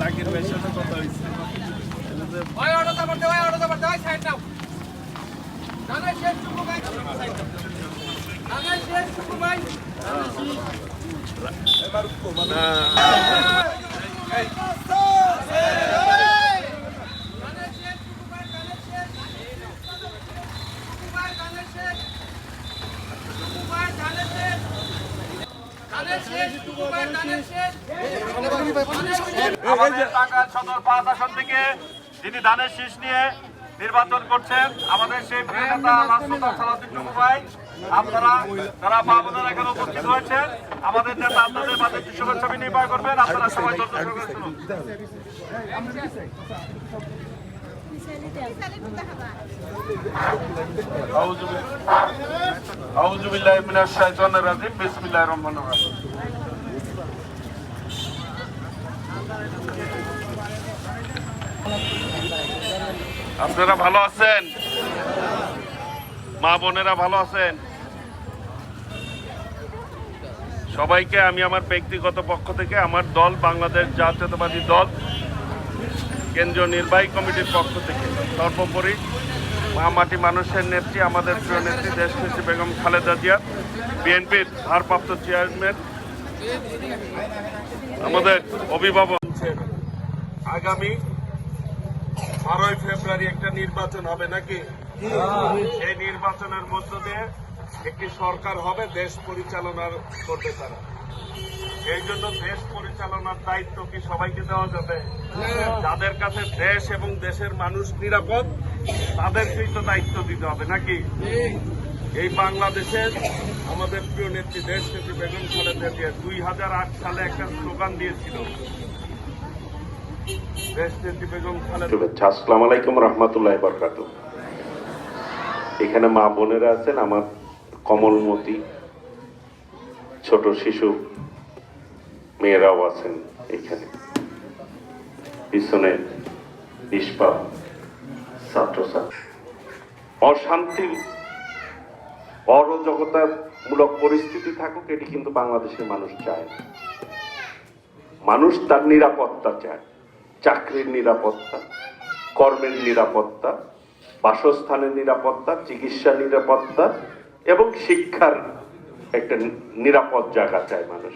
জাকির ভাইয়ের সাথে কথা হয়েছে ওই অটোতে পড়তে ওই অটোতে পড়তে ওই সাইড নাও গানের শেষ টুকু ভাই গানের শেষ টুকু ভাই গানের শেষ টুকু ভাই গানের শেষ টুকু ভাই গানের শেষ টুকু ভাই গানের শেষ গানের শেষ টুকু ভাই গানের শেষ আমাদের টাঙ্গাইল সদর আসন থেকে যিনি ধানের শীষ নিয়ে নির্বাচন করছেন আমাদের সেই ভাই আপনারা যারা বাবুদের এখানে উপস্থিত হয়েছেন আমাদের নেতা আপনাদের মাঝে একটি শুভেচ্ছা বিনিময় করবেন আপনারা সবাই সহকারে শুনুন। আউযু বিল- আউযু বিল্লাহি মিনাশ শাইতানির রাজিম, বিসমিল্লাহির রহমানির রহিম। আপনারা ভালো আছেন? মা বোনেরা ভালো আছেন? সবাইকে আমি আমার ব্যক্তিগত পক্ষ থেকে, আমার দল, বাংলাদেশ জাতীয়তাবাদী দল, কেন্দ্রীয় নির্বাহী কমিটির পক্ষ থেকে সর্বোপরি মা মাটি মানুষের নেত্রী, আমাদের প্রিয় নেত্রী দেশনেত্রী বেগম খালেদা জিয়া, বিএনপির ভারপ্রাপ্ত চেয়ারম্যান, আমাদের অভিভাবক। আগামী বারোই ফেব্রুয়ারি একটা নির্বাচন হবে নাকি? এই নির্বাচনের মধ্য দিয়ে একটি সরকার হবে, দেশ পরিচালনার করবে তারা। এই জন্য দেশ পরিচালনার দায়িত্ব কি সবাইকে দেওয়া যাবে? যাদের কাছে দেশ এবং দেশের মানুষ নিরাপদ তাদেরকেই তো দায়িত্ব দিতে হবে নাকি? এই বাংলাদেশের আমাদের প্রিয় নেত্রী দেশ নেত্রী বেগম খালেদা জিয়া দুই হাজার আট সালে একটা স্লোগান দিয়েছিল। এখানে মা বোনেরা আছেন, আমার কমলমতি, ছোট শিশু, মেয়েরাও আছেন এখানে। পিছনে নিষ্পাপ। ছাত্রছাত্রী। অশান্তি, অরাজকতামূলক পরিস্থিতি থাকুক, এটি কিন্তু বাংলাদেশের মানুষ চায়। মানুষ তার নিরাপত্তা চায়। চাকরির নিরাপত্তা, কর্মের নিরাপত্তা, বাসস্থানের নিরাপত্তা চিকিৎসা নিরাপত্তা এবং শিক্ষার একটা নিরাপদ জায়গা চায় মানুষ।